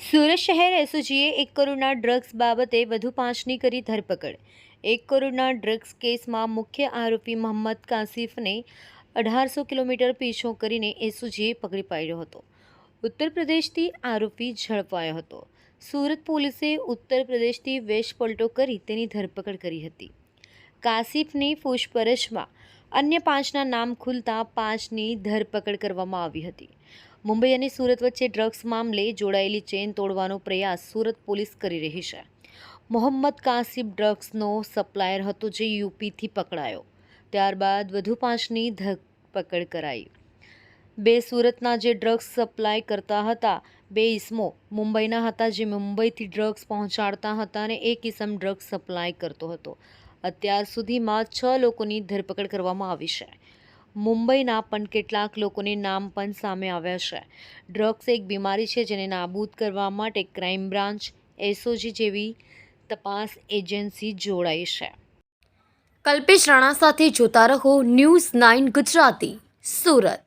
સુરત શહેર એસઓજીએ એક કરોડના ડ્રગ્સ બાબતે વધુ પાંચની કરી ધરપકડ. એક કરોડના ડ્રગ્સ કેસમાં મુખ્ય આરોપી મોહમ્મદ કાસિફને અઢારસો કિલોમીટર પીછો કરીને એસઓજીએ પકડી પાડ્યો હતો. ઉત્તર પ્રદેશથી આરોપી ઝડપાયો હતો. સુરત પોલીસે ઉત્તર પ્રદેશથી વેશપલટો કરી તેની ધરપકડ કરી હતી. કાસિફની પૂછપરછમાં અન્ય પાંચના નામ ખુલતા પાંચની ધરપકડ કરવામાં આવી હતી. મુંબઈ અને સુરત વચ્ચે ડ્રગ્સ મામલે જોડાયેલી ચેન તોડવાનો પ્રયાસ સુરત પોલીસ કરી રહી છે. મોહમ્મદ કાસિબ ડ્રગ્સનો સપ્લાયર હતો જે યુપીથી પકડાયો. ત્યારબાદ વધુ પાંચની ધરપકડ કરાઈ. બે સુરતના જે ડ્રગ્સ સપ્લાય કરતા હતા, બે ઇસમો મુંબઈના હતા જે મુંબઈથી ડ્રગ્સ પહોંચાડતા હતા અને એક ઇસમ ડ્રગ્સ સપ્લાય કરતો હતો. અત્યાર સુધીમાં છ લોકોની ધરપકડ કરવામાં આવી છે. મુંબઈના પણ કેટલાક લોકોને નામ પણ સામે આવ્યા છે. ડ્રગ્સ એક બીમારી છે જેને નાબૂદ કરવા માટે ક્રાઇમ બ્રાન્ચ, એસઓજી જેવી તપાસ એજન્સી જોડાઈ છે. કલ્પેશ રાણા સાથે જોતા રહો ન્યૂઝ નાઇન ગુજરાતી, સુરત.